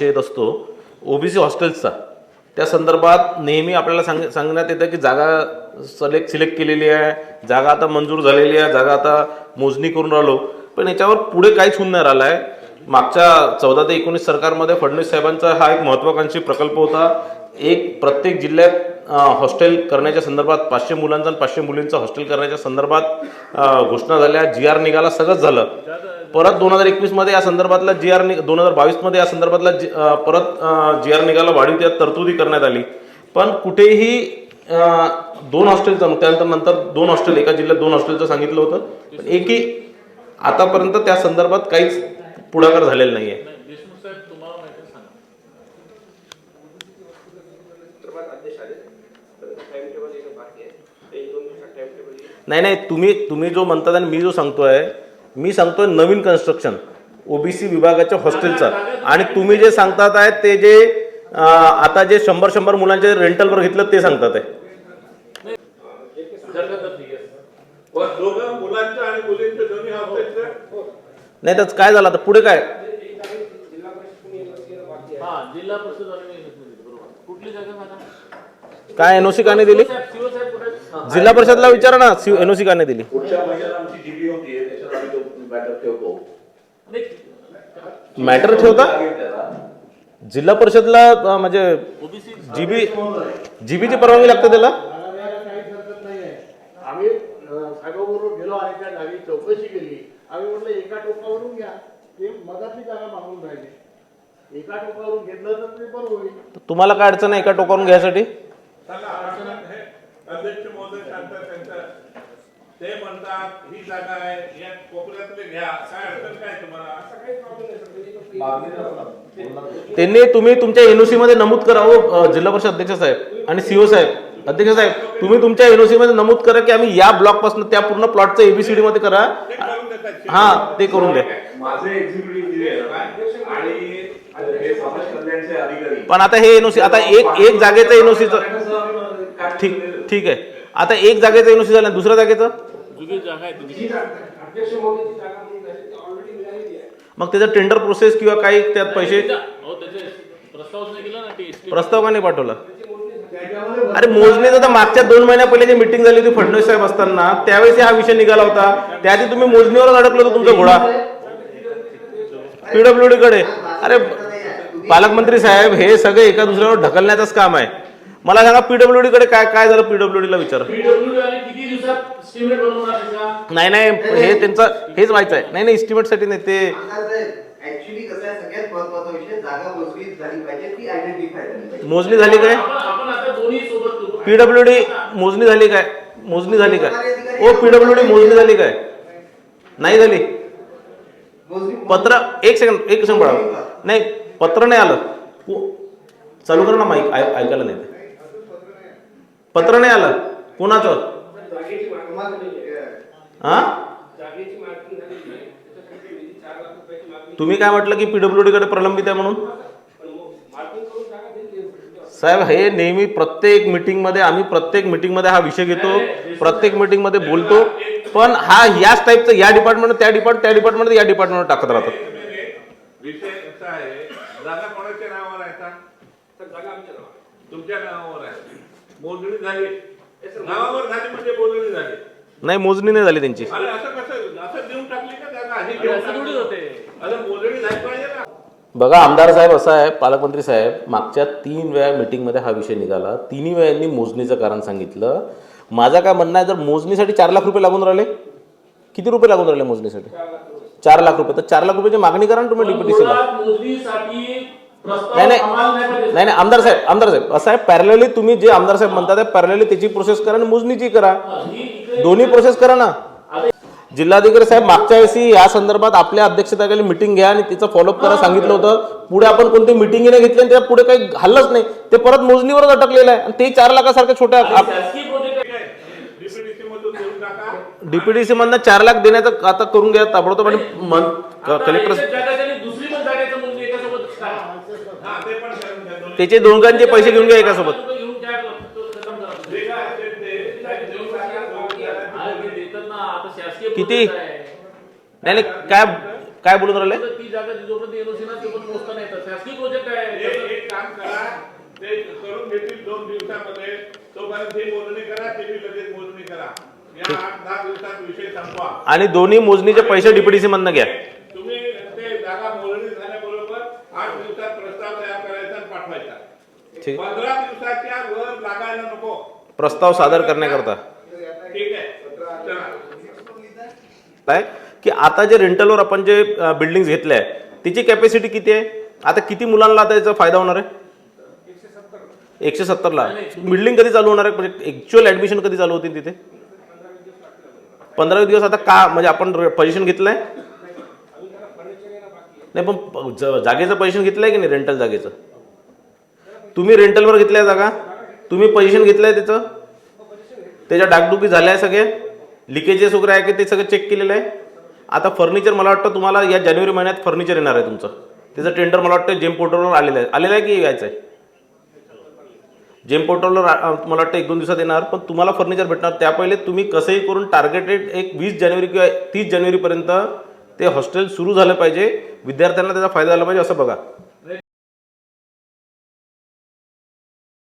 विषय येत असतो ओबीसी हॉस्टेल्सचा. त्या संदर्भात नेहमी आपल्याला सांग सांगण्यात येतं की जागा सलेक्ट सिलेक्ट केलेली आहे. जागा आता मंजूर झालेली आहे. जागा आता मोजणी करून राहिलो. पण याच्यावर पुढे काहीच होऊन नाही राहिलं आहे मागच्या चौदा ते एकोणीस सरकारमध्ये फडणवीस साहेबांचा हा एक महत्वाकांक्षी प्रकल्प होता. एक प्रत्येक जिल्ह्यात हॉस्टेल करण्याच्या संदर्भात पाचशे मुलांचं आणि पाचशे मुलींचं हॉस्टेल करण्याच्या संदर्भात घोषणा झाल्या. जी आर निघाला सगळंच झालं. परत दोन हजार एकवीसमध्ये या संदर्भातला जी आर दोन हजार बावीसमध्ये या संदर्भातला जी- परत जी आर निघाला वाढीव त्यात तरतुदी करण्यात आली. पण कुठेही दोन हॉस्टेलचं त्यानंतर नंतर दोन हॉस्टेल एका जिल्ह्यात दोन हॉस्टेलचं सांगितलं होतं. पण एकही आतापर्यंत त्या संदर्भात काहीच पुढाकार झालेला नाही आहे देशमुख साहेब तुम्हाला माहिती आहे, सांगा नाही नाही तुम्ही तुम्ही जो म्हणतात आणि मी जो सांगतोय मी सांगतोय नवीन कन्स्ट्रक्शन ओबीसी विभागाच्या हॉस्टेलचं आणि तुम्ही जे सांगतात आहे ते जे आता जे शंभर शंभर मुलांचे रेंटलवर घेतलं ते सांगतात आहे. हॉस्टेलचं नाही तर काय झालं आता? पुढे काय? हा जिल्हा परिषद आणि युनिव्हर्सिटी, बरोबर. कुठली जागा काय एनओसी का नाही दिली? शिवसाहेब कुठे आहेत? हा. जिल्हा परिषदला विचारा ना एनओसी का नाही दिली. पुढच्या महिन्यात आमची जीबी होती त्याच्यात आम्ही तो मॅटर ठेवतो. मॅटर. जिल्हा परिषदला अं, म्हणजे ओबीसी जीबी जीबीची परवानगी लागते त्याला? आम्ही अं, साहेबाबरोबर गेलो आणि त्या जागी चौकशी केली. आम्ही म्हटलं एका टोकावरून घ्या. ते मगातली जागा मागून राहिले. एका टोकावरून घेतलं तर ते बरं होईल. तुम्हाला काय अडचण आहे एका टोकावरून घ्यायसाठी? आपण हे अध्यक्ष महोदय सांगतात त्यांचं. ते म्हणतात ही जागा आहे या कोपऱ्यातले घ्या. काय अडचण काय तुम्हाला? असं काही प्रॉब्लेम नसणार. त्यांनी तुम्ही तुमच्या एनओसी मध्ये नमूद करा हो जिल्हा परिषद अध्यक्ष साहेब आणि सीओ साहेब. अध्यक्ष साहेब तुम्ही तुमच्या एनओसी मध्ये नमूद करा की आम्ही या ब्लॉकपासून त्या पूर्ण प्लॉटचं एबीसीडी मध्ये करा. हा ते करून द्या माझे एक्झिक्युटिव्ह इंजिनियर आणि हे समाज कल्याणचे अधिकारी. पण आता हे एनओसी आता एक एक जागेचं एनओसीचं ठीक ठीक आहे. आता एक जागेचं एनओसी झालं दुसऱ्या जागेचं? जुगी जागा आहे तुमची मग त्याचं टेंडर प्रोसेस किंवा काही त्यात पैसे हो त्याचे प्रस्तावच नाही केला ना ते estimate. प्रस्ताव का नाही पाठवला अरे मोजणीचं तर मागच्या दोन महिन्या पहिले जी मिटिंग झाली होती फडणवीस साहेब असताना त्यावेळेस हा विषय निघाला होता. त्याआधी तुम्ही मोजणीवरच अडकलो होता तुमचा घोडा. पीडब्ल्यूडी कडे. अरे पालकमंत्री साहेब हे सगळे एका दुसऱ्यावर ढकलण्याचंच काम आहे. मला सांगा पीडब्ल्यूडी कडे काय काय झालं पीडब्ल्यूडी ला विचार. PWD वाले किती दिवसात estimate बनवणार त्याचा? नाही नाही हे त्यांचं हेच व्हायचं आहे. नाही नाही estimate साठी नाही ते ऍक्च्युली कसं आहे सगळ्यात महत्त्वाचा विषय जागा मोजणी झाली पाहिजे ती आयडेंटिफाय झाली पाहिजे? मोजणी झाली काय? आपण आपण आता दोन्ही सोबत करू. पीडब्ल्यूडी मोजणी झाली काय? मोजणी झाली काय? ओ पीडब्ल्यूडी मोजणी झाली काय? नाही झाली. पत्र एक सेकंड एक सेकंड बाळा नाही पत्र नाही आलं. चालू कर ना माईक ऐकायला नाही ते. पत्र नाही आलं. कोणाचं? हा? तुम्ही काय म्हटलं की पीडब्ल्यूडी कडे प्रलंबित आहे म्हणून? साहेब हे नेहमी प्रत्येक मिटिंगमध्ये आम्ही प्रत्येक मिटिंगमध्ये हा विषय घेतो प्रत्येक मिटिंगमध्ये बोलतो पण हा याच टाईपचं या डिपार्टमेंट त्या डिपार्ट त्या डिपार्टमेंट या डिपार्टमेंट टाकत राहतात. तुमच्या नावावर आहे. मोजणी झाली. नावावर झाली म्हणजे मोजणी झाली. नाही मोजणी नाही झाली त्यांची. अरे असं कसं असं देऊन टाकली का जागा हे अरे देऊन असं थोडी टाकली. होते. अरे मोजणी झाली पाहिजे ना. बघा आमदार साहेब असं आहे पालकमंत्री साहेब मागच्या तीन वेळा मीटिंगमध्ये हा विषय निघाला. तिन्ही वेळांनी मोजणीचं कारण सांगितलं. माझं काय म्हणणं आहे जर मोजणीसाठी चार लाख रुपये लागून राहिले किती रुपये लागून राहिले मोजणीसाठी? चार लाख रुपये. तर चार लाख रुपयाची मागणी करा ना तुम्ही डीपीटीसीला मुळात मोजणीसाठी नाही नाही. नाही आमदार साहेब आमदार साहेब. असं आहे पॅरलली तुम्ही जे आमदार साहेब म्हणतात पॅरलली त्याची प्रोसेस करा आणि मोजणीची करा. दोन्ही प्रोसेस करा ना. जिल्हाधिकारी साहेब मागच्या वेळेस या संदर्भात आपल्या अध्यक्षतेखाली मिटिंग घ्या आणि तिचं फॉलोअप करा सांगितलं होतं. पुढे आपण कोणती मिटिंग नाही घेतली आणि त्या पुढे काही हल्लच नाही. ते परत मोजणीवरच अटकलेलं आहे. आणि ते चार लाखासारख्या छोट्या डीपीडीसी मधनं चार लाख देण्याचं आता करून घ्या ताबडतोब आणि कलेक्टर दुसरी पण जागेचं मोजणी एकासोबत करा. हा ते पण करून द्या दोन्ही. त्याचे दोघांचे पैसे घेऊन घ्या एकासोबत तो घेऊन घ्या, तो खतम करा. जे काय असेल ते ते देऊन टाका, दोन द्या. अरे ते देतात ना, आता शासकीय किती? नाही नाही काय काय बोलून राहिले तर ती जागा जोपर्यंत एनओसी ना तोपर्यंत पोहोचता नाही येत शासकीय प्रोजेक्ट आहे एक काम करा ते करून घेतील दोन दिवसामध्ये तोपर्यंत ही मोजणी करा ते लगेच मोजणी करा या आठ दहा दिवसात विषय संपवा आणि दोन्ही मोजणीचे पैसे डीपीडीसी मधनं घ्या तुम्ही ते जागा मोजणी झाल्याबरोबर आठ दिवसात प्रस्ताव तयार करायचा आणि पाठवायचा ठीक. पंधरा दिवसाच्या वर लागायला नको. प्रस्ताव सादर करण्याकरता. ठीक आहे. चला काय? की आता जे रेंटलवर आपण जे बिल्डिंग घेतल्या आहे तिची कॅपॅसिटी किती आहे? आता किती मुलांना आता याचा फायदा होणार आहे? एकशे सत्तरला. बिल्डिंग कधी चालू होणार आहे? म्हणजे ऍक्च्युअल ऍडमिशन कधी चालू होतील तिथे? पंधरा दिवस आता का म्हणजे आपण पोझिशन घेतलंय? नाही पण प- ज- जागेचं पोझिशन घेतलंय की नाही रेंटल जागेचं? तुम्ही रेंटलवर घेतल्या जागा? तुम्ही पोझिशन घेतलंय त्याचं त्याच्या डागडुगी झाल्या आहे सगळे? लिकेजेस वगैरे आहे की ते सगळं चेक केलेलं आहे? आता फर्निचर मला वाटतं तुम्हाला या जानेवारी महिन्यात फर्निचर येणार आहे तुमचं. त्याचं टेंडर मला वाटतं जेम पोर्टलवर आलेलं आहे. आलेलं आहे की यायचं आहे? जेम पोर्टलवर मला वाटतं एक दोन दिवसात येणार पण तुम्हाला फर्निचर भेटणार. त्या पहिले तुम्ही कसंही करून टार्गेटेड एक वीस जानेवारी किंवा तीस जानेवारीपर्यंत ते हॉस्टेल सुरू झालं पाहिजे. विद्यार्थ्यांना त्याचा फायदा झाला पाहिजे असं बघा.